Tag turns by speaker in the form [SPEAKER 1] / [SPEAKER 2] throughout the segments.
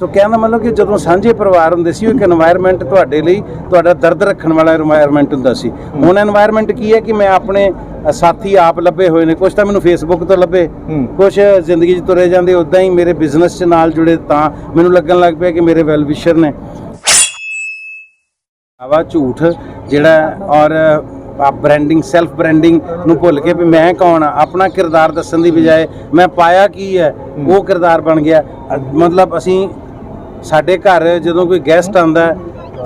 [SPEAKER 1] ਸੋ ਕਹਿਣ ਦਾ ਮਤਲਬ ਕਿ ਜਦੋਂ ਸਾਂਝੇ ਪਰਿਵਾਰ ਹੁੰਦੇ ਸੀ ਉਹ ਇੱਕ এনवायरमेंट ਤੁਹਾਡੇ ਲਈ ਤੁਹਾਡਾ ਦਰਦ ਰੱਖਣ ਵਾਲਾ এনवायरमेंट ਹੁੰਦਾ ਸੀ। ਹੁਣ এনवायरमेंट ਕੀ ਹੈ ਕਿ ਮੈਂ ਆਪਣੇ ਸਾਥੀ ਆਪ ਲੱਭੇ ਹੋਏ ਨੇ। ਕੁਝ ਤਾਂ ਮੈਨੂੰ ਫੇਸਬੁੱਕ ਤੋਂ ਲੱਭੇ ਕੁਝ ਜ਼ਿੰਦਗੀ 'ਚ ਤੁਰੇ ਜਾਂਦੇ ਉਦਾਂ ਹੀ ਮੇਰੇ ਬਿਜ਼ਨਸ 'ਚ ਨਾਲ ਜੁੜੇ ਤਾਂ ਮੈਨੂੰ ਲੱਗਣ ਲੱਗ ਪਿਆ ਕਿ ਮੇਰੇ ਵੈਲ ਵਿਸ਼ਰ ਨੇ। ਆਵਾ ਝੂਠ ਜਿਹੜਾ ਔਰ ਆ ਬ੍ਰਾਂਡਿੰਗ ਸੈਲਫ ਬ੍ਰਾਂਡਿੰਗ ਨੂੰ ਭੁੱਲ ਕੇ ਵੀ ਮੈਂ ਕੌਣ ਆ? ਆਪਣਾ ਕਿਰਦਾਰ ਦੱਸਣ ਦੀ ਬਜਾਏ ਮੈਂ ਪਾਇਆ ਕੀ ਹੈ? ਉਹ ਕਿਰਦਾਰ ਬਣ ਗਿਆ। ਮਤਲਬ ਅਸੀਂ ਸਾਡੇ ਘਰ ਜਦੋਂ ਕੋਈ ਗੈਸਟ ਆਂਦਾ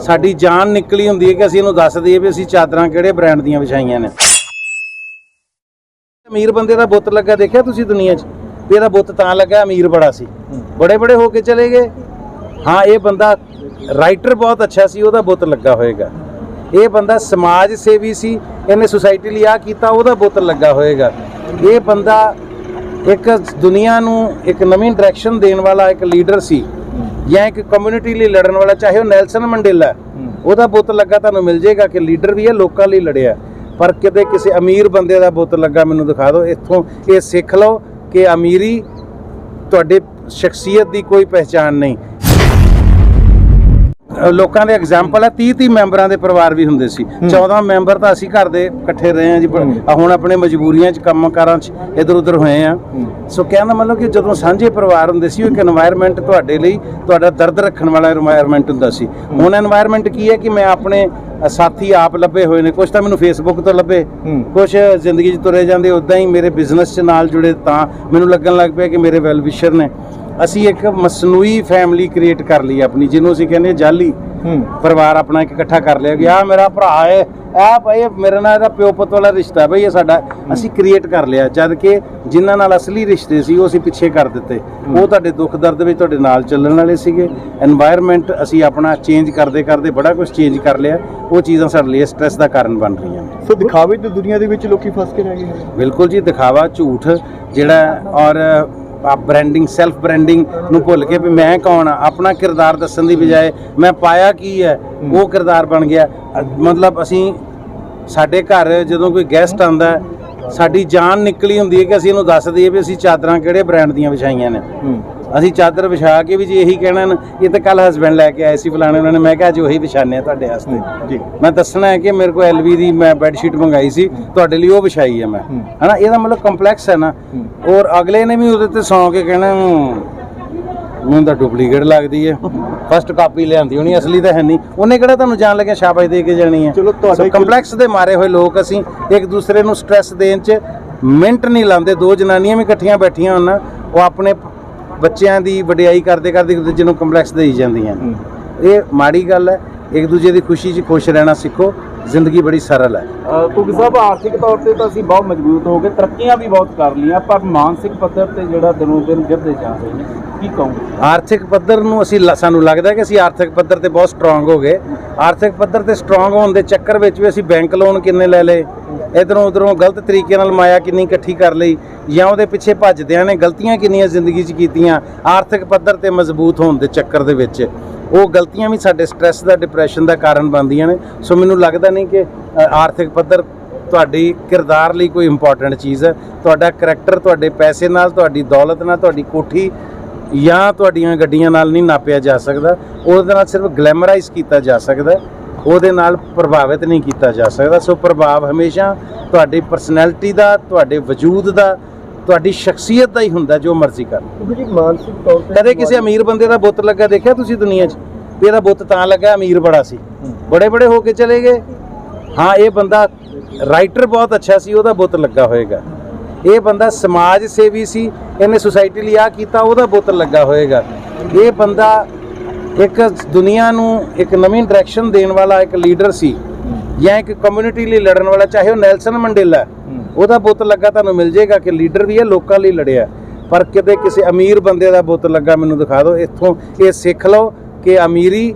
[SPEAKER 1] ਸਾਡੀ ਜਾਨ ਨਿਕਲੀ ਹੁੰਦੀ ਹੈ ਕਿ ਅਸੀਂ ਇਹਨੂੰ ਦੱਸ ਦਈਏ ਵੀ ਅਸੀਂ ਚਾਦਰਾਂ ਕਿਹੜੇ ਬ੍ਰਾਂਡ ਦੀਆਂ ਵਿਛਾਈਆਂ ਨੇ। ਅਮੀਰ ਬੰਦੇ ਦਾ ਬੁੱਤ ਲੱਗਾ, ਦੇਖਿਆ ਤੁਸੀਂ ਦੁਨੀਆ 'ਚ? ਵੀ ਇਹਦਾ ਬੁੱਤ ਤਾਂ ਲੱਗਾ, ਅਮੀਰ ਬੜਾ ਸੀ। ਬੜੇ ਬੜੇ ਹੋ ਕੇ ਚਲੇ ਗਏ। ਹਾਂ, ਇਹ ਬੰਦਾ ਰਾਈਟਰ ਬਹੁਤ ਅੱਛਾ ਸੀ, ਉਹਦਾ ਬੁੱਤ ਲੱਗਾ ਹੋਏਗਾ। ਇਹ ਬੰਦਾ ਸਮਾਜ ਸੇਵੀ ਸੀ, ਇਹਨੇ ਸੁਸਾਇਟੀ ਲਈ ਆ ਕੀਤਾ, ਉਹਦਾ ਬੁੱਤ ਲੱਗਾ ਹੋਏਗਾ। ਇਹ ਬੰਦਾ ਇੱਕ ਦੁਨੀਆ ਨੂੰ ਇੱਕ ਨਵੀਂ ਡਾਇਰੈਕਸ਼ਨ ਦੇਣ ਵਾਲਾ ਇੱਕ ਲੀਡਰ ਸੀ ਜਾਂ ਇੱਕ ਕਮਿਊਨਿਟੀ ਲਈ ਲੜਨ ਵਾਲਾ, ਚਾਹੇ ਉਹ ਨੈਲਸਨ ਮੰਡੇਲਾ ਉਹਦਾ ਬੁੱਤ ਲੱਗਾ ਤੁਹਾਨੂੰ ਮਿਲ ਜਾਏਗਾ ਕਿ ਲੀਡਰ ਵੀ ਹੈ, ਲੋਕਾਂ ਲਈ ਲੜਿਆ। ਪਰ ਕਿਤੇ ਕਿਸੇ ਅਮੀਰ ਬੰਦੇ ਦਾ ਬੁੱਤ ਲੱਗਾ, ਮੈਨੂੰ ਦਿਖਾ ਦਿਓ, ਇੱਥੋਂ ਇਹ ਸਿੱਖ ਲਓ ਕਿ ਅਮੀਰੀ ਤੁਹਾਡੇ ਸ਼ਖਸੀਅਤ ਦੀ ਕੋਈ ਪਹਿਚਾਨ ਨਹੀਂ। ਲੋਕਾਂ ਦੇ ਐਗਜ਼ਾਮਪਲ ਹੈ 30 30 ਮੈਂਬਰਾਂ ਦੇ ਪਰਿਵਾਰ ਵੀ ਹੁੰਦੇ ਸੀ। 14 ਮੈਂਬਰ ਤਾਂ ਅਸੀਂ ਘਰ ਦੇ ਇਕੱਠੇ ਰਹੇ ਆ ਜੀ ਹੁਣ ਆਪਣੇ ਮਜਬੂਰੀਆਂ 'ਚ ਕੰਮ ਕੰਮਕਾਰਾਂ 'ਚ ਇਧਰ ਉਧਰ ਹੋਏ ਆ ਸੋ ਕਹਿੰਦਾ ਮਤਲਬ ਕਿ ਜਦੋਂ ਸਾਂਝੇ ਪਰਿਵਾਰ ਹੁੰਦੇ ਸੀ ਉਹ ਇੱਕ এনवायरमेंट ਤੁਹਾਡੇ ਲਈ ਤੁਹਾਡਾ ਦਰਦ ਰੱਖਣ ਵਾਲਾ এনवायरमेंट ਹੁੰਦਾ ਸੀ। ਹੁਣ এনवायरमेंट ਕੀ ਹੈ ਕਿ ਮੈਂ ਆਪਣੇ ਸਾਥੀ ਆਪ ਲੱਭੇ ਹੋਏ ਨੇ ਕੁਝ ਤਾਂ ਮੈਨੂੰ ਫੇਸਬੁੱਕ ਤੋਂ ਲੱਭੇ ਕੁਝ ਜ਼ਿੰਦਗੀ 'ਚ ਤੁਰੇ ਜਾਂਦੇ ਉਦਾਂ ਹੀ ਮੇਰੇ ਬਿਜ਼ਨਸ 'ਚ ਨਾਲ ਜੁੜੇ ਤਾਂ ਮੈਨੂੰ ਲੱਗਣ ਲੱਗ ਪਿਆ ਕਿ ਮੇਰੇ ਵੈਲਵਿਸ਼ਰ ਨੇ। ਅਸੀਂ ਇੱਕ ਮਸਨੂਈ ਫੈਮਿਲੀ ਕ੍ਰੀਏਟ ਕਰ ਲਈ ਆਪਣੀ ਜਿਹਨੂੰ ਅਸੀਂ ਕਹਿੰਦੇ ਜਾਲੀ। ਪਰਿਵਾਰ ਆਪਣਾ ਇੱਕ ਇਕੱਠਾ ਕਰ ਲਿਆ ਕਿ ਆ ਮੇਰਾ ਭਰਾ ਹੈ ਆ ਭਾਈ ਮੇਰੇ ਨਾਲ ਇਹਦਾ ਪਿਓ ਪੁੱਤ ਵਾਲਾ ਰਿਸ਼ਤਾ ਬਈ ਇਹ ਸਾਡਾ। ਅਸੀਂ ਕ੍ਰੀਏਟ ਕਰ ਲਿਆ ਜਦ ਕਿ ਜਿਨ੍ਹਾਂ ਨਾਲ ਅਸਲੀ ਰਿਸ਼ਤੇ ਸੀ ਉਹ ਅਸੀਂ ਪਿੱਛੇ ਕਰ ਦਿੱਤੇ। ਉਹ ਤੁਹਾਡੇ ਦੁੱਖ ਦਰਦ ਵਿੱਚ ਤੁਹਾਡੇ ਨਾਲ ਚੱਲਣ ਵਾਲੇ ਸੀਗੇ। এনवायरमेंट ਅਸੀਂ ਆਪਣਾ ਚੇਂਜ ਕਰਦੇ ਕਰਦੇ ਬੜਾ ਕੁਝ ਚੇਂਜ ਕਰ ਲਿਆ। ਉਹ ਚੀਜ਼ਾਂ ਸਾਡੇ ਲਈ ਸਟ्रेस ਦਾ ਕਾਰਨ ਬਣ ਰਹੀਆਂ ਨੇ।
[SPEAKER 2] ਸੋ ਦਿਖਾਵੇ ਤੇ ਦੁਨੀਆ ਦੇ ਵਿੱਚ ਲੋਕੀ ਫਸ ਕੇ ਰਹਿ ਗਏ
[SPEAKER 1] ਬਿਲਕੁਲ ਜੀ ਦਿਖਾਵਾ ਝੂਠ ਜਿਹੜਾ ਔਰ ਬ੍ਰਾਂਡਿੰਗ ਸੈਲਫ ਬ੍ਰਾਂਡਿੰਗ ਨੂੰ ਭੁੱਲ ਕੇ ਵੀ ਮੈਂ ਕੌਣ ਆ? ਆਪਣਾ ਕਿਰਦਾਰ ਦੱਸਣ ਦੀ ਬਜਾਏ ਮੈਂ ਪਾਇਆ ਕੀ ਹੈ? ਉਹ ਕਿਰਦਾਰ ਬਣ ਗਿਆ। ਮਤਲਬ ਅਸੀਂ ਸਾਡੇ ਘਰ ਜਦੋਂ ਕੋਈ ਗੈਸਟ ਆਂਦਾ ਸਾਡੀ ਜਾਨ ਨਿਕਲੀ ਹੁੰਦੀ ਹੈ ਕਿ ਅਸੀਂ ਇਹਨੂੰ ਦੱਸ ਦਈਏ ਵੀ ਅਸੀਂ ਚਾਦਰਾਂ ਕਿਹੜੇ ਬ੍ਰਾਂਡ ਦੀਆਂ ਵਿਛਾਈਆਂ ਨੇ। ਅਸੀਂ ਚਾਦਰ ਵਿਛਾ ਕੇ ਵੀ ਜੀ ਇਹੀ ਕਹਿਣਾ ਨਾ, ਇਹ ਤਾਂ ਕੱਲ ਹਸਬੰਡ ਲੈ ਕੇ ਆਏ ਸੀ ਫਲਾਣੇ ਉਹਨਾਂ ਨੇ ਮੈਂ ਕਿਹਾ ਜੀ ਉਹੀ ਵਿਛਾਣੇ ਆ ਤੁਹਾਡੇ ਵਾਸਤੇ।
[SPEAKER 2] ਜੀ।
[SPEAKER 1] ਮੈਂ ਦੱਸਣਾ ਹੈ ਕਿ ਮੇਰੇ ਕੋਲ ਐਲਵੀ ਦੀ ਮੈਂ ਬੈੱਡ ਸ਼ੀਟ ਮੰਗਾਈ ਸੀ ਤੁਹਾਡੇ ਲਈ ਉਹ ਵਿਛਾਈ ਹੈ ਮੈਂ। ਹਨਾ ਇਹਦਾ ਮਤਲਬ ਕੰਪਲੈਕਸ ਹੈ ਨਾ। ਔਰ ਅਗਲੇ ਨੇ ਵੀ ਉਹਦੇ ਤੇ ਸੌਂ ਕੇ ਕਹਿਣਾ "ਹੂੰ, ਮੈਨੂੰ ਤਾਂ ਡੁਪਲੀਕੇਟ ਲੱਗਦੀ ਹੈ। ਫਸਟ ਕਾਪੀ ਲਿਆਂਦੀ ਹੋਣੀ ਅਸਲੀ ਤਾਂ ਹੈ ਨਹੀਂ। ਉਹਨੇ ਕਿਹੜਾ ਤੁਹਾਨੂੰ ਜਾਣ ਲੱਗਿਆ ਸ਼ਾਬਾਸ਼ ਦੇ ਕੇ ਜਾਣੀ ਹੈ?
[SPEAKER 2] ਚਲੋ ਤੁਹਾਡਾ
[SPEAKER 1] ਕੰਪਲੈਕਸ ਦੇ ਮਾਰੇ ਹੋਏ ਲੋਕ ਅਸੀਂ ਇੱਕ ਦੂਸਰੇ ਨੂੰ ਸਟ੍ਰੈਸ ਦੇਣ 'ਚ ਮਿੰਟ ਨਹੀਂ ਲਾਉਂਦੇ। ਦੋ ਜਨਾਨੀਆਂ ਵੀ ਇਕੱਠੀਆਂ ਬੈਠੀਆਂ ਹੋਣ ਉਹ ਆਪਣੇ ਬੱਚਿਆਂ ਦੀ ਵਡਿਆਈ ਕਰਦੇ ਕਰਦੇ ਇੱਕ ਦੂਜੇ ਨੂੰ ਕੰਪਲੈਕਸ ਦੇਈ ਜਾਂਦੀਆਂ। ਇਹ ਮਾੜੀ ਗੱਲ ਹੈ। ਇੱਕ ਦੂਜੇ ਦੀ ਖੁਸ਼ੀ 'ਚ ਖੁਸ਼ ਰਹਿਣਾ ਸਿੱਖੋ। ਜ਼ਿੰਦਗੀ ਬੜੀ ਸਰਲ ਹੈ।
[SPEAKER 3] ਕਿਉਂਕਿ ਸਾਹਿਬ ਆਰਥਿਕ ਤੌਰ ਤੇ ਤਾਂ ਅਸੀਂ ਬਹੁਤ ਮਜ਼ਬੂਤ ਹੋ ਗਏ ਤਰੱਕੀਆਂ ਵੀ ਬਹੁਤ ਕਰ ਲਈਆਂ ਪਰ ਮਾਨਸਿਕ ਪੱਧਰ ਤੇ ਜਿਹੜਾ ਦਿਨੋਂ ਦਿਨ ਗਿਰਦੇ ਜਾ ਰਹੇ ਨੇ ਕੀ ਕਹੋਗੇ?
[SPEAKER 1] ਆਰਥਿਕ ਪੱਧਰ ਨੂੰ ਅਸੀਂ ਸਾਨੂੰ ਲੱਗਦਾ ਕਿ ਅਸੀਂ ਆਰਥਿਕ ਪੱਧਰ ਤੇ ਬਹੁਤ ਸਟਰੋਂਗ ਹੋ ਗਏ। ਆਰਥਿਕ ਪੱਧਰ ਤੇ ਸਟਰੋਂਗ ਹੋਣ ਦੇ ਚੱਕਰ ਵਿੱਚ ਵੀ ਅਸੀਂ ਬੈਂਕ ਲੋਨ ਕਿੰਨੇ ਲੈ ਲਏ ਇਧਰੋਂ ਉਧਰੋਂ ਗਲਤ ਤਰੀਕੇ ਨਾਲ ਮਾਇਆ ਕਿੰਨੀ ਇਕੱਠੀ ਕਰ ਲਈ ਜਾਂ ਉਹਦੇ ਪਿੱਛੇ ਭੱਜਦਿਆਂ ਨੇ ਗਲਤੀਆਂ ਕਿੰਨੀਆਂ ਜ਼ਿੰਦਗੀ 'ਚ ਕੀਤੀਆਂ ਆਰਥਿਕ ਪੱਧਰ ਤੇ ਮਜ਼ਬੂਤ ਹੋਣ ਦੇ ਚੱਕਰ ਦੇ ਵਿੱਚ। ਉਹ ਗਲਤੀਆਂ ਵੀ ਸਾਡੇ ਸਟ੍ਰੈਸ ਦਾ ਡਿਪਰੈਸ਼ਨ ਦਾ ਕਾਰਨ ਬਣਦੀਆਂ ਨੇ। ਸੋ ਮੈਨੂੰ ਲੱਗਦਾ ਨਹੀਂ ਕਿ ਆਰਥਿਕ ਪੱਧਰ ਤੁਹਾਡੀ ਕਿਰਦਾਰ ਲਈ ਕੋਈ ਇੰਪੋਰਟੈਂਟ ਚੀਜ਼ ਹੈ। ਤੁਹਾਡਾ ਕਰੈਕਟਰ ਤੁਹਾਡੇ ਪੈਸੇ ਨਾਲ, ਤੁਹਾਡੀ ਦੌਲਤ ਨਾਲ, ਤੁਹਾਡੀ ਕੋਠੀ ਜਾਂ ਤੁਹਾਡੀਆਂ ਗੱਡੀਆਂ ਨਾਲ ਨਹੀਂ ਨਾਪਿਆ ਜਾ ਸਕਦਾ। ਉਹਦੇ ਨਾਲ ਸਿਰਫ ਗਲੈਮਰਾਈਜ਼ ਕੀਤਾ ਜਾ ਸਕਦਾ ਉਹਦੇ ਨਾਲ ਪ੍ਰਭਾਵਿਤ ਨਹੀਂ ਕੀਤਾ ਜਾ ਸਕਦਾ। ਸੋ ਪ੍ਰਭਾਵ ਹਮੇਸ਼ਾ ਤੁਹਾਡੀ ਪਰਸਨੈਲਿਟੀ ਦਾ, ਤੁਹਾਡੇ ਵਜੂਦ ਦਾ ਤੁਹਾਡੀ ਸ਼ਖਸੀਅਤ ਦਾ ਹੀ ਹੁੰਦਾ ਜੋ ਮਰਜ਼ੀ ਕਰ।
[SPEAKER 2] ਕਿਉਂਕਿ ਜੀ ਮਾਨਸਿਕ ਤੌਰ ਤੇ
[SPEAKER 1] ਕਦੇ ਕਿਸੇ ਅਮੀਰ ਬੰਦੇ ਦਾ ਬੁੱਤ ਲੱਗਾ ਦੇਖਿਆ ਤੁਸੀਂ ਦੁਨੀਆ 'ਚ? ਵੀ ਇਹਦਾ ਬੁੱਤ ਤਾਂ ਲੱਗਾ ਅਮੀਰ ਬੜਾ ਸੀ। ਬੜੇ ਬੜੇ ਹੋ ਕੇ ਚਲੇ ਗਏ। ਹਾਂ ਇਹ ਬੰਦਾ ਰਾਈਟਰ ਬਹੁਤ ਅੱਛਾ ਸੀ ਉਹਦਾ ਬੁੱਤ ਲੱਗਾ ਹੋਏਗਾ। ਇਹ ਬੰਦਾ ਸਮਾਜ ਸੇਵੀ ਸੀ ਇਹਨੇ ਸੁਸਾਇਟੀ ਲਈ ਆ ਕੀਤਾ ਉਹਦਾ ਬੁੱਤ ਲੱਗਾ ਹੋਏਗਾ। ਇਹ ਬੰਦਾ ਇੱਕ ਦੁਨੀਆ ਨੂੰ ਇੱਕ ਨਵੀਂ ਡਾਇਰੈਕਸ਼ਨ ਦੇਣ ਵਾਲਾ ਇੱਕ ਲੀਡਰ ਸੀ ਜਾਂ ਇੱਕ ਕਮਿਊਨਿਟੀ ਲਈ ਲੜਨ ਵਾਲਾ ਚਾਹੇ ਉਹ ਨੈਲਸਨ ਮੰਡੇਲਾ ਉਹਦਾ ਬੁੱਤ ਲੱਗਾ ਤੁਹਾਨੂੰ ਮਿਲ ਜਾਏਗਾ ਕਿ ਲੀਡਰ ਵੀ ਹੈ, ਲੋਕਾਂ ਲਈ ਲੜਿਆ ਪਰ ਕਿਤੇ ਕਿਸੇ ਅਮੀਰ ਬੰਦੇ ਦਾ ਬੁੱਤ ਲੱਗਾ, ਮੈਨੂੰ ਦਿਖਾ ਦਿਓ। ਇੱਥੋਂ ਇਹ ਸਿੱਖ ਲਓ ਕਿ ਅਮੀਰੀ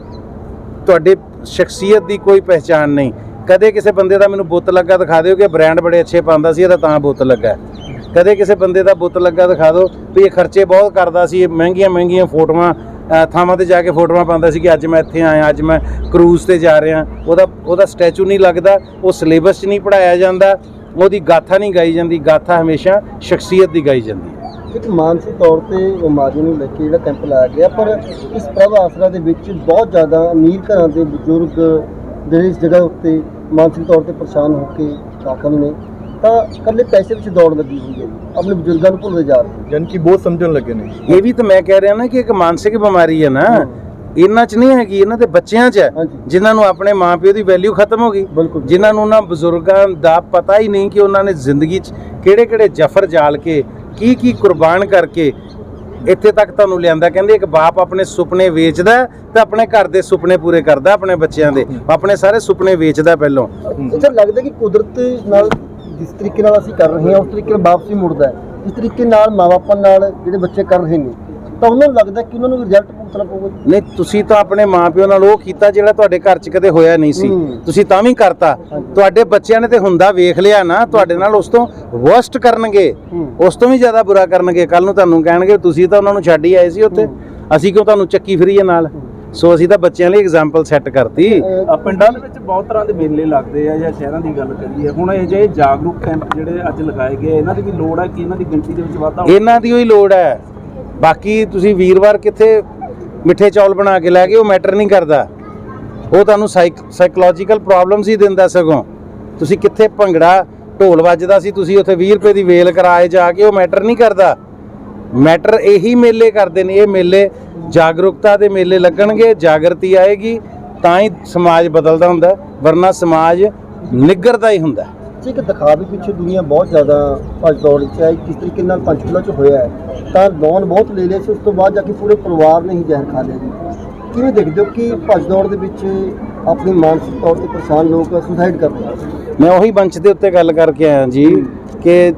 [SPEAKER 1] ਤੁਹਾਡੇ ਸ਼ਖਸੀਅਤ ਦੀ ਕੋਈ ਪਹਿਚਾਨ ਨਹੀਂ। ਕਦੇ ਕਿਸੇ ਬੰਦੇ ਦਾ ਮੈਨੂੰ ਬੁੱਤ ਲੱਗਾ, ਦਿਖਾ ਦਿਓ ਕਿ ਬ੍ਰਾਂਡ ਬੜੇ ਅੱਛੇ ਪਾਉਂਦਾ ਸੀ, ਇਹਦਾ ਤਾਂ ਬੁੱਤ ਲੱਗਾ ਕਦੇ ਕਿਸੇ ਬੰਦੇ ਦਾ ਬੁੱਤ ਲੱਗਾ, ਦਿਖਾ ਦਿਓ ਵੀ ਇਹ ਖਰਚੇ ਬਹੁਤ ਕਰਦਾ ਸੀ, ਇਹ ਮਹਿੰਗੀਆਂ ਮਹਿੰਗੀਆਂ ਫੋਟੋਆਂ ਥਾਵਾਂ ਤੇ ਜਾ ਕੇ ਫੋਟੋਆਂ ਪਾਉਂਦਾ ਸੀ ਕਿ ਅੱਜ ਮੈਂ ਇੱਥੇ ਆਇਆ, ਅੱਜ ਮੈਂ ਕਰੂਜ਼ ਤੇ ਜਾ ਰਿਹਾ। ਉਹਦਾ ਉਹਦਾ ਸਟੈਚੂ ਨਹੀਂ ਲੱਗਦਾ, ਉਹ ਸਿਲੇਬਸ 'ਚ ਨਹੀਂ ਪੜਾਇਆ ਜਾਂਦਾ। ਉਹਦੀ ਗਾਥਾ ਨਹੀਂ ਗਾਈ ਜਾਂਦੀ ਗਾਥਾ ਹਮੇਸ਼ਾ ਸ਼ਖਸੀਅਤ ਦੀ ਗਾਈ ਜਾਂਦੀ ਹੈ।
[SPEAKER 2] ਇੱਕ ਮਾਨਸਿਕ ਤੌਰ ਤੇ ਮਾਜੂ ਨੂੰ ਲੈ ਕੇ ਜਿਹੜਾ ਕੈਂਪ ਲਾਇਆ ਗਿਆ ਪਰ ਇਸ ਪ੍ਰਭ ਆਸਰਾ ਦੇ ਵਿੱਚ ਬਹੁਤ ਜ਼ਿਆਦਾ ਅਮੀਰ ਘਰਾਂ ਦੇ ਬਜ਼ੁਰਗ ਜਿਹੜੇ ਇਸ ਜਗ੍ਹਾ ਉੱਤੇ ਮਾਨਸਿਕ ਤੌਰ ਤੇ ਪਰੇਸ਼ਾਨ ਹੋ ਕੇ ਦਾਖਲ ਨੇ ਤਾਂ ਇਕੱਲੇ ਪੈਸੇ ਵਿੱਚ ਦੌੜ ਲੱਗੀ ਹੋਈ ਹੈ ਜੀ। ਆਪਣੇ ਬਜ਼ੁਰਗਾਂ ਨੂੰ ਭੁੱਲਦੇ ਜਾ ਰਹੇ ਨੇ।
[SPEAKER 4] ਯਾਨੀ ਕਿ ਬਹੁਤ ਸਮਝਣ ਲੱਗੇ ਨੇ।
[SPEAKER 1] ਇਹ ਵੀ ਤਾਂ ਮੈਂ ਕਹਿ ਰਿਹਾ ਨਾ ਕਿ ਇੱਕ ਮਾਨਸਿਕ ਬਿਮਾਰੀ ਹੈ ਨਾ। ਇਹਨਾਂ 'ਚ ਨਹੀਂ ਹੈਗੀ ਇਹਨਾਂ ਦੇ ਬੱਚਿਆਂ 'ਚ ਹੈ
[SPEAKER 2] ਹਾਂਜੀ।
[SPEAKER 1] ਜਿਨ੍ਹਾਂ ਨੂੰ ਆਪਣੇ ਮਾਪਿਓ ਦੀ ਵੈਲਿਊ ਖਤਮ ਹੋ ਗਈ
[SPEAKER 2] ਬਿਲਕੁਲ।
[SPEAKER 1] ਜਿਨ੍ਹਾਂ ਨੂੰ ਉਹਨਾਂ ਬਜ਼ੁਰਗਾਂ ਦਾ ਪਤਾ ਹੀ ਨਹੀਂ ਕਿ ਉਹਨਾਂ ਨੇ ਜ਼ਿੰਦਗੀ 'ਚ ਕਿਹੜੇ ਕਿਹੜੇ ਜਫਰ ਜਾਲ ਕੇ ਕੀ ਕੀ ਕੁਰਬਾਨ ਕਰਕੇ ਇੱਥੇ ਤੱਕ ਤੁਹਾਨੂੰ ਲਿਆਂਦਾ। ਕਹਿੰਦੇ ਇੱਕ ਬਾਪ ਆਪਣੇ ਸੁਪਨੇ ਵੇਚਦਾ ਹੈ ਤੇ ਆਪਣੇ ਘਰ ਦੇ ਸੁਪਨੇ ਪੂਰੇ ਕਰਦਾ ਆਪਣੇ ਬੱਚਿਆਂ ਦੇ। ਆਪਣੇ ਸਾਰੇ ਸੁਪਨੇ ਵੇਚਦਾ ਪਹਿਲੋਂ।
[SPEAKER 2] ਅੱਛਾ ਲੱਗਦਾ ਕਿ ਕੁਦਰਤ ਨਾਲ ਜਿਸ ਤਰੀਕੇ ਨਾਲ ਅਸੀਂ ਕਰ ਰਹੇ ਹਾਂ ਉਸ ਤਰੀਕੇ ਨਾਲ ਵਾਪਸੀ ਮੁੜਦਾ ਹੈ। ਜਿਸ ਤਰੀਕੇ ਨਾਲ ਮਾਪਿਆਂ ਨਾਲ ਜਿਹੜੇ ਬੱਚੇ ਕਰ ਰਹੇ ਨੇ ਤਾਂ ਉਹਨਾਂ ਨੂੰ ਲੱਗਦਾ ਕਿ ਉਹਨਾਂ ਨੂੰ ਰਿਜ਼ਲਟ ਭੁਗਤਣਾ ਪਊਗਾ ਜੀ।
[SPEAKER 1] ਨਹੀਂ ਤੁਸੀਂ ਤਾਂ ਆਪਣੇ ਮਾਪਿਓ ਨਾਲ ਉਹ ਕੀਤਾ ਜਿਹੜਾ ਤੁਹਾਡੇ ਘਰ 'ਚ ਕਦੇ ਹੋਇਆ ਨਹੀਂ ਸੀ।
[SPEAKER 2] ਹੂੰ।
[SPEAKER 1] ਤੁਸੀਂ ਤਾਂ ਵੀ ਕਰਤਾ। ਤੁਹਾਡੇ ਬੱਚਿਆਂ ਨੇ ਤੇ ਹੁੰਦਾ ਵੇਖ ਲਿਆ ਨਾ ਤੁਹਾਡੇ ਨਾਲ ਉਸ ਤੋਂ ਵਰਸਟ ਕਰਨਗੇ।
[SPEAKER 2] ਹੂੰ।
[SPEAKER 1] ਉਸ ਤੋਂ ਵੀ ਜ਼ਿਆਦਾ ਬੁਰਾ ਕਰਨਗੇ। ਕੱਲ ਨੂੰ ਤੁਹਾਨੂੰ ਕਹਿਣਗੇ ਤੁਸੀਂ ਤਾਂ ਉਹਨਾਂ ਨੂੰ ਛੱਡ ਹੀ ਆਏ ਸੀ ਉੱਥੇ। ਅਸੀਂ ਕਿਉਂ ਤੁਹਾਨੂੰ ਚੱਕੀ ਫਿਰੀਏ ਨਾਲ? ਸੋ ਅਸੀਂ ਤਾਂ ਬੱਚਿਆਂ ਲਈ ਐਗਜ਼ਾਮਪਲ ਸੈੱਟ ਕਰਤੀ।
[SPEAKER 3] ਅ, ਪਿੰਡਾਂ ਦੇ ਵਿੱਚ ਬਹੁਤ ਤਰ੍ਹਾਂ ਦੇ ਮੇਲੇ ਲੱਗਦੇ ਆ ਜਾਂ ਸ਼ਹਿਰਾਂ ਦੀ ਗੱਲ ਕਰੀਏ। ਹੁਣ ਇਹ ਜੇ ਜਾਗਰੂਕ ਕੈਂਪ ਜਿਹੜੇ ਅੱਜ ਲਗਾਏ ਗਏ ਇਹਨਾਂ ਦੀ ਵੀ ਲੋੜ ਹੈ ਕਿ ਇਹਨਾਂ ਦੀ ਗਿਣਤੀ ਦੇ ਵਿੱਚ ਵਾਧਾ ਹੋਵੇ?
[SPEAKER 1] ਇਹਨਾਂ ਦੀ ਹੋਈ ਲੋੜ ਹੈ। ਬਾਕੀ ਤੁਸੀਂ ਵੀਰਵਾਰ ਕਿੱਥੇ ਮਿੱਠੇ ਚੌਲ ਬਣਾ ਕੇ ਲੈ ਗਏ, ਉਹ ਮੈਟਰ ਨਹੀਂ ਕਰਦਾ। ਉਹ ਤੁਹਾਨੂੰ ਸਾਈਕੋਲੋਜੀਕਲ ਪ੍ਰੋਬਲਮਸ ਹੀ ਦਿੰਦਾ ਸਗੋਂ। ਤੁਸੀਂ ਕਿੱਥੇ ਭੰਗੜਾ ਢੋਲ ਵੱਜਦਾ ਸੀ, ਤੁਸੀਂ ਉੱਥੇ 20 ਰੁਪਏ ਦੀ ਵੇਲ ਕਰਾਏ ਜਾ ਕੇ, ਉਹ ਮੈਟਰ ਨਹੀਂ ਕਰਦਾ। ਮੈਟਰ ਇਹੀ ਮੇਲੇ ਕਰਦੇ ਨੇ, ਇਹ ਮੇਲੇ ਜਾਗਰੂਕਤਾ ਦੇ ਮੇਲੇ ਲੱਗਣਗੇ, ਜਾਗਰਤੀ ਆਏਗੀ, ਤਾਂ ਹੀ ਸਮਾਜ ਬਦਲਦਾ ਹੁੰਦਾ, ਵਰਨਾ ਸਮਾਜ ਨਿੱਗਰਦਾ ਹੀ ਹੁੰਦਾ।
[SPEAKER 2] ਜੀ ਇੱਕ ਦਿਖਾਵੇ ਪਿੱਛੇ ਦੁਨੀਆ ਬਹੁਤ ਜ਼ਿਆਦਾ ਭੱਜ ਦੌੜ 'ਚ ਹੈ, ਕਿਸ ਤਰੀਕੇ ਨਾਲ ਪੰਚਕੂਲਾ ਚ ਹੋਇਆ ਹੈ, ਤਾਂ ਲੋਨ ਬਹੁਤ ਲੈ ਲਿਆ ਸੀ, ਉਸ ਤੋਂ ਬਾਅਦ ਜਾ ਕੇ ਪੂਰੇ ਪਰਿਵਾਰ ਨੇ ਹੀ ਜ਼ਹਿਰ ਖਾ ਲਿਆ ਜੀ। ਕਿਵੇਂ ਦੇਖਦੇ ਹੋ ਕਿ ਭੱਜ ਦੌੜ ਦੇ ਵਿੱਚ ਆਪਣੀ ਮਾਨਸਿਕ ਤੌਰ ਤੇ ਪਰੇਸ਼ਾਨ ਲੋਕ ਸੁਸਾਈਡ ਕਰਦੇ ਰਹੇ
[SPEAKER 1] ਮੈਂ ਉਹੀ ਮੰਚ ਦੇ ਉੱਤੇ ਗੱਲ ਕਰਕੇ ਆਇਆ ਜੀ ਕਿ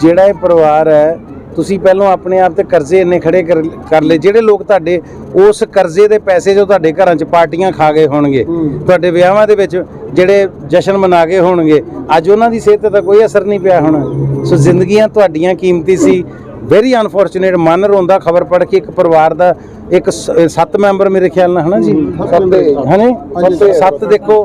[SPEAKER 1] ਜਿਹੜਾ ਇਹ ਪਰਿਵਾਰ ਹੈ ਤੁਸੀਂ ਪਹਿਲਾਂ ਆਪਣੇ ਆਪ ਤੇ ਕਰਜ਼ੇ ਇੰਨੇ ਖੜੇ ਕਰ ਲਏ ਜਿਹੜੇ ਲੋਕ ਤੁਹਾਡੇ ਉਸ ਕਰਜ਼ੇ ਦੇ ਪੈਸੇ ਜੋ ਤੁਹਾਡੇ ਘਰਾਂ 'ਚ ਪਾਰਟੀਆਂ ਖਾ ਗਏ ਹੋਣਗੇ। ਤੁਹਾਡੇ ਵਿਆਹਾਂ ਦੇ ਵਿੱਚ ਜਿਹੜੇ ਜਸ਼ਨ ਮਨਾ ਗਏ ਹੋਣਗੇ ਅੱਜ ਉਹਨਾਂ ਦੀ ਸਿਹਤ ਤੇ ਤਾਂ ਕੋਈ ਅਸਰ ਨਹੀਂ ਪਿਆ ਹੋਣਾ ਸੋ ਜ਼ਿੰਦਗੀਆਂ ਤੁਹਾਡੀਆਂ ਕੀਮਤੀ ਸੀ ਵੈਰੀ ਅਨਫੋਰਚੂਨੇਟ ਮਨ ਰੋਂਦਾ ਖਬਰ ਪੜ ਕੇ ਇੱਕ ਪਰਿਵਾਰ ਦਾ ਇੱਕ ਸੱਤ ਮੈਂਬਰ ਮੇਰੇ ਖਿਆਲ ਨਾਲ ਹਨਾ ਜੀ
[SPEAKER 2] ਸੱਤ
[SPEAKER 1] ਹਨੇ। ਸੱਤ ਦੇਖੋ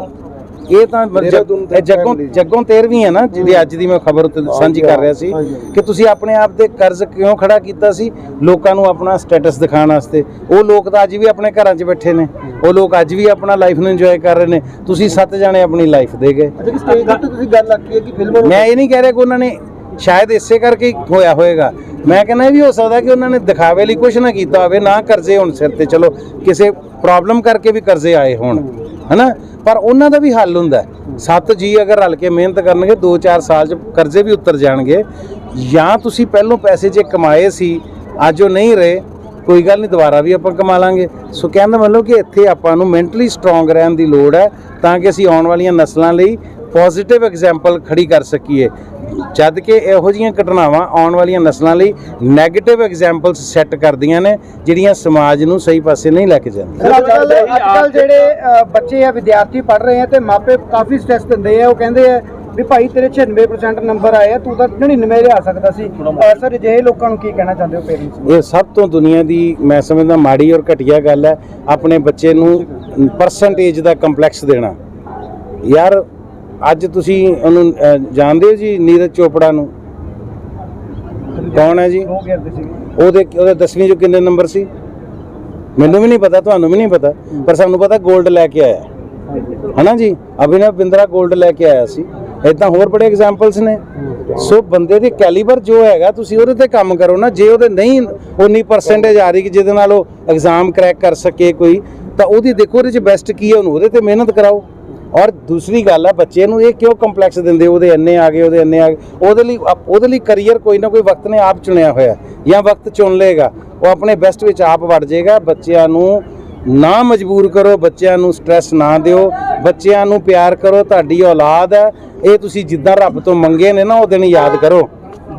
[SPEAKER 1] ਇਹ ਤਾਂ ਇਹ ਜੱਗੋਂ ਜੱਗੋਂ 13ਵੀਂ ਹੈ ਨਾ ਜਿਹਦੀ ਅੱਜ ਦੀ ਮੈਂ ਖਬਰ ਸਾਂਝੀ ਕਰ ਰਿਹਾ ਸੀ। ਕਿ ਤੁਸੀਂ ਆਪਣੇ ਆਪ ਤੇ ਕਰਜ਼ ਕਿਉਂ ਖੜਾ ਕੀਤਾ ਸੀ? ਲੋਕਾਂ ਨੂੰ ਆਪਣਾ ਸਟੇਟਸ ਦਿਖਾਉਣ ਵਾਸਤੇ। ਉਹ ਲੋਕ ਤਾਂ ਅੱਜ ਵੀ ਆਪਣੇ ਘਰਾਂ 'ਚ ਬੈਠੇ ਨੇ। ਉਹ ਲੋਕ ਅੱਜ ਵੀ ਆਪਣਾ ਲਾਈਫ ਨੂੰ ਇੰਜੋਏ ਕਰ ਰਹੇ ਨੇ। ਤੁਸੀਂ ਸੱਤ ਜਾਣੇ ਆਪਣੀ ਲਾਈਫ ਦੇ ਗਏ।
[SPEAKER 2] ਤੁਸੀਂ ਗੱਲ ਆਖੀ ਹੈ ਕਿ ਫਿਲਮਾਂ
[SPEAKER 1] ਮੈਂ ਇਹ ਨਹੀਂ ਕਹਿ ਰਿਹਾ ਕਿ ਉਹਨਾਂ ਨੇ ਸ਼ਾਇਦ ਇਸੇ ਕਰਕੇ ਹੋਇਆ ਹੋਵੇਗਾ ਮੈਂ ਕਹਿੰਦਾ ਇਹ ਵੀ ਹੋ ਸਕਦਾ ਕਿ ਉਹਨਾਂ ਨੇ ਦਿਖਾਵੇ ਲਈ ਕੁਝ ਨਾ ਕੀਤਾ ਹੋਵੇ ਨਾ ਕਰਜ਼ੇ ਹੁਣ ਸਿਰ ਤੇ। ਚਲੋ ਕਿਸੇ ਪ੍ਰੋਬਲਮ ਕਰਕੇ ਵੀ ਕਰਜ਼ੇ ਆਏ ਹੋਣ। ਹਨਾ? ਪਰ ਉਹਨਾਂ ਦਾ ਵੀ ਹੱਲ ਹੁੰਦਾ ਸੱਤ ਜੀ ਅਗਰ ਰਲ ਕੇ ਮਿਹਨਤ ਕਰਨਗੇ 2-4 ਸਾਲ ਚ ਕਰਜ਼ੇ ਵੀ ਉਤਰ ਜਾਣਗੇ। ਜਾਂ ਤੁਸੀਂ ਪਹਿਲੋਂ ਪੈਸੇ ਜੇ ਕਮਾਏ ਸੀ, ਅੱਜ ਉਹ ਨਹੀਂ ਰਹੇ, ਕੋਈ ਗੱਲ ਨਹੀਂ, ਦੁਬਾਰਾ ਵੀ ਆਪਾਂ ਕਮਾ ਲਾਂਗੇ। ਸੋ ਕਹਿੰਦਾ ਮਤਲਬ ਕਿ ਇੱਥੇ ਆਪਾਂ ਨੂੰ ਮੈਂਟਲੀ ਸਟਰੋਂਗ ਰਹਿਣ ਦੀ ਲੋੜ ਹੈ, ਤਾਂ ਕਿ ਅਸੀਂ ਆਉਣ ਵਾਲੀਆਂ ਨਸਲਾਂ ਲਈ ਪੋਜ਼ਿਟਿਵ ਐਗਜ਼ਾਮਪਲ ਖੜੀ ਕਰ ਸਕੀਏ। ਜਦ ਕਿ ਇਹੋ ਜਿਹੀਆਂ ਘਟਨਾਵਾਂ ਆਉਣ ਵਾਲੀਆਂ ਨਸਲਾਂ ਲਈ 네ਗੇਟਿਵ ਐਗਜ਼ਾਮਪਲਸ ਸੈੱਟ ਕਰਦੀਆਂ ਨੇ ਜਿਹੜੀਆਂ ਸਮਾਜ ਨੂੰ ਸਹੀ ਪਾਸੇ ਨਹੀਂ ਲੈ ਕੇ ਜਾਂਦੀਆਂ।
[SPEAKER 5] ਅੱਜ ਕੱਲ ਅੱਜ ਕੱਲ ਜਿਹੜੇ ਬੱਚੇ ਆ ਵਿਦਿਆਰਥੀ ਪੜ ਰਹੇ ਆ ਤੇ ਮਾਪੇ ਕਾਫੀ ਸਟ੍ਰੈਸ ਦਿੰਦੇ ਆ। ਉਹ ਕਹਿੰਦੇ ਆ ਵੀ ਭਾਈ ਤੇਰੇ 96% ਨੰਬਰ ਆਏ ਆ ਤੂੰ ਤਾਂ 99 ਲਿਆ ਸਕਦਾ ਸੀ। ਸਰ ਜਿਹੇ ਲੋਕਾਂ ਨੂੰ ਕੀ ਕਹਿਣਾ ਚਾਹੁੰਦੇ ਹੋ ਪੇਰੈਂਟਸ
[SPEAKER 1] ਇਹ ਸਭ ਤੋਂ ਦੁਨੀਆ ਦੀ ਮੈਂ ਸਮਝਦਾ ਮਾੜੀ ਔਰ ਘਟੀਆ ਗੱਲ ਹੈ। ਆਪਣੇ ਬੱਚੇ ਨੂੰ ਪਰਸੈਂਟੇਜ ਦਾ ਕੰਪਲੈਕਸ ਦੇਣਾ। ਯਾਰ ਅੱਜ ਤੁਸੀਂ ਉਹਨੂੰ ਅਹ, ਜਾਣਦੇ ਹੋ ਜੀ ਨੀਰਜ ਚੋਪੜਾ ਨੂੰ? ਕੌਣ ਹੈ ਜੀ?
[SPEAKER 5] ਉਹ ਕਰਦੇ ਸੀ।
[SPEAKER 1] ਉਹਦੇ ਉਹਦੇ 10ਵੀਂ ਚੋਂ ਕਿੰਨੇ ਨੰਬਰ ਸੀ? ਮੈਨੂੰ ਵੀ ਨਹੀਂ ਪਤਾ ਤੁਹਾਨੂੰ ਵੀ ਨਹੀਂ ਪਤਾ ਪਰ ਸਾਨੂੰ ਪਤਾ 골ਡ ਲੈ ਕੇ ਆਇਆ। ਹਨਾ ਜੀ? ਅਭਿਨਵ ਬਿੰਦਰਾ 골ਡ ਲੈ ਕੇ ਆਇਆ ਸੀ। ਇਦਾਂ ਹੋਰ ਬੜੇ ਐਗਜ਼ਾਮਪਲਸ ਨੇ। ਸੋ ਬੰਦੇ ਦੀ ਕੈਲੀਬਰ ਜੋ ਹੈਗਾ ਤੁਸੀਂ ਉਹਦੇ ਤੇ ਕੰਮ ਕਰੋ ਨਾ। ਜੇ ਉਹਦੇ ਨਹੀਂ ਉਨੀ ਪਰਸੈਂਟੇਜ ਆ ਰਹੀ ਕਿ ਜਿਹਦੇ ਨਾਲ ਉਹ ਐਗਜ਼ਾਮ ਕ੍ਰੈਕ ਕਰ ਸਕੇ ਕੋਈ ਤਾਂ ਉਹਦੀ ਦੇਖੋ ਉਹਦੇ ਚ ਬੈਸਟ ਕੀ ਹੈ ਉਹਨੂੰ ਉਹਦੇ ਤੇ ਮਿਹਨਤ ਕਰਾਓ। ਔਰ ਦੂਸਰੀ ਗੱਲ ਆ ਬੱਚੇ ਨੂੰ ਇਹ ਕਿਉਂ ਕੰਪਲੈਕਸ ਦਿੰਦੇ? ਉਹਦੇ ਇੰਨੇ ਆ ਗਏ ਉਹਦੇ ਇੰਨੇ ਆ ਗਏ। ਉਹਦੇ ਲਈ ਉਹਦੇ ਲਈ ਕੈਰੀਅਰ ਕੋਈ ਨਾ ਕੋਈ ਵਕਤ ਨੇ ਆਪ ਚੁਣਿਆ ਹੋਇਆ ਜਾਂ ਵਕਤ ਚੁਣ ਲਏਗਾ। ਉਹ ਆਪਣੇ ਬੈਸਟ ਵਿੱਚ ਆਪ ਵੜ ਜਾਏਗਾ ਬੱਚਿਆਂ ਨੂੰ ਨਾ ਮਜਬੂਰ ਕਰੋ ਬੱਚਿਆਂ ਨੂੰ ਸਟ੍ਰੈਸ ਨਾ ਦਿਓ। ਬੱਚਿਆਂ ਨੂੰ ਪਿਆਰ ਕਰੋ ਤੁਹਾਡੀ ਔਲਾਦ ਹੈ। ਇਹ ਤੁਸੀਂ ਜਿੱਦਾਂ ਰੱਬ ਤੋਂ ਮੰਗੇ ਨੇ ਨਾ ਉਹ ਦਿਨ ਯਾਦ ਕਰੋ।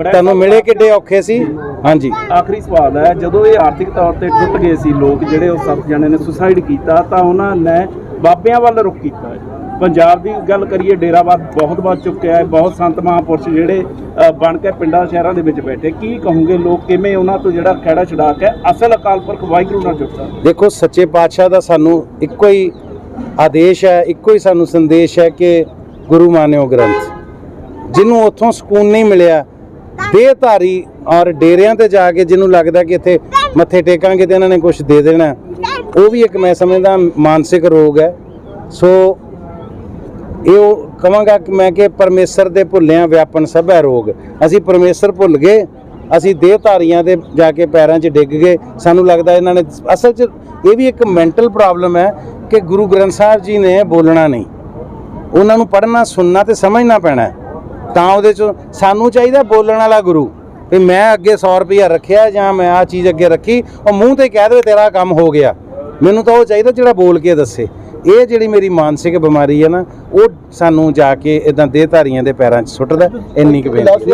[SPEAKER 1] ਤੁਹਾਨੂੰ ਮਿਲੇ ਕਿੱਡੇ ਔਖੇ ਸੀ? ਹਾਂਜੀ।
[SPEAKER 3] ਆਖਰੀ ਸਵਾਲ ਹੈ ਜਦੋਂ ਇਹ ਆਰਥਿਕ ਤੌਰ ਤੇ ਟੁੱਟ ਗਏ ਸੀ ਲੋਕ ਜਿਹੜੇ ਉਹ ਸੱਤ ਜਣੇ ਨੇ ਸੁਸਾਈਡ ਕੀਤਾ ਤਾਂ ਉਹਨਾਂ ਨੇ ਬਾਬਿਆਂ ਵੱਲ ਰੁਖ ਕੀਤਾ ਹੈ। ਪੰਜਾਬ ਦੀ ਗੱਲ ਕਰੀਏ ਡੇਰਾਵਾਦ ਬਹੁਤ ਵੱਧ ਚੁੱਕਿਆ ਹੈ, ਬਹੁਤ ਸੰਤ ਮਹਾਂਪੁਰਸ਼ ਜਿਹੜੇ ਬਣ ਕੇ ਪਿੰਡਾਂ ਸ਼ਹਿਰਾਂ ਦੇ ਵਿੱਚ ਬੈਠੇ। ਕੀ ਕਹੋਗੇ ਲੋਕ, ਕਿਵੇਂ ਉਹਨਾਂ ਤੋਂ ਜਿਹੜਾ ਖੜਾ ਛੁਡਾ ਕੇ ਅਸਲ ਅਕਾਲ ਪੁਰਖ ਵਾਹਿਗੁਰੂ ਨਾਲ ਜੁੜਦਾ।
[SPEAKER 1] ਦੇਖੋ, ਸੱਚੇ ਪਾਤਸ਼ਾਹ ਦਾ ਸਾਨੂੰ ਇੱਕੋ ਹੀ ਆਦੇਸ਼ ਹੈ, ਇੱਕੋ ਹੀ ਸਾਨੂੰ ਸੰਦੇਸ਼ ਹੈ ਕਿ ਗੁਰੂ ਮਾਨਿਓ ਗ੍ਰੰਥ, ਜਿਹਨੂੰ ਉੱਥੋਂ ਸਕੂਨ ਨਹੀਂ ਮਿਲਿਆ। ਦੇਹਧਾਰੀ ਔਰ ਡੇਰਿਆਂ ਤੇ ਜਾ ਕੇ ਜਿਹਨੂੰ ਲੱਗਦਾ ਕਿ ਇੱਥੇ ਮੱਥੇ ਟੇਕਾਂਗੇ ਤੇ ਇਹਨਾਂ ਨੇ ਕੁਝ ਦੇ ਦੇਣਾ। ਉਹ ਵੀ ਇੱਕ ਮੈਂ ਸਮਝਦਾ, ਮਾਨਸਿਕ ਰੋਗ ਹੈ। ਸੋ ਇਹ ਉਹ ਕਵਾਂਗਾ ਕਿ ਮੈਂ ਕਿ ਪਰਮੇਸ਼ਰ ਦੇ ਭੁੱਲਿਆਂ ਵਿਆਪਨ ਸਭ ਰੋਗ। ਅਸੀਂ ਪਰਮੇਸ਼ਰ ਭੁੱਲ ਗਏ, ਅਸੀਂ ਦੇਹਧਾਰੀਆਂ ਦੇ ਜਾ ਕੇ ਪੈਰਾਂ 'ਚ ਡਿੱਗ ਗਏ। ਸਾਨੂੰ ਲੱਗਦਾ ਇਹਨਾਂ ਨੇ ਅਸਲ 'ਚ ਇਹ ਵੀ ਇੱਕ ਮੈਂਟਲ ਪ੍ਰੋਬਲਮ ਹੈ ਕਿ ਗੁਰੂ ਗ੍ਰੰਥ ਸਾਹਿਬ ਜੀ ਨੇ ਬੋਲਣਾ ਨਹੀਂ। ਉਹਨਾਂ ਨੂੰ ਪੜ੍ਹਨਾ, ਸੁਣਨਾ ਤੇ ਸਮਝਣਾ ਪੈਣਾ ਤਾਂ ਉਹਦੇ 'ਚ ਸਾਨੂੰ ਚਾਹੀਦਾ ਬੋਲਣ ਵਾਲਾ ਗੁਰੂ ਵੀ ਮੈਂ ਅੱਗੇ 100 ਰੁਪਇਆ ਰੱਖਿਆ ਜਾਂ ਮੈਂ ਆ ਚੀਜ਼ ਅੱਗੇ ਰੱਖੀ, ਉਹ ਮੂੰਹ ਤੇ ਕਹਿ ਦੇਵੇ ਤੇਰਾ ਕੰਮ ਹੋ ਗਿਆ। ਮੈਨੂੰ ਤਾਂ ਉਹ ਚਾਹੀਦਾ ਜਿਹੜਾ ਬੋਲ ਕੇ ਦੱਸੇ। ਇਹ ਜਿਹੜੀ ਮੇਰੀ ਮਾਨਸਿਕ ਬਿਮਾਰੀ ਹੈ ਨਾ ਉਹ ਸਾਨੂੰ ਜਾ ਕੇ ਇਦਾਂ ਦੇਹਧਾਰੀਆਂ ਦੇ ਪੈਰਾਂ 'ਚ ਸੁੱਟਦਾ ਇੰਨੀ ਕੁ ਬੇਨਤੀ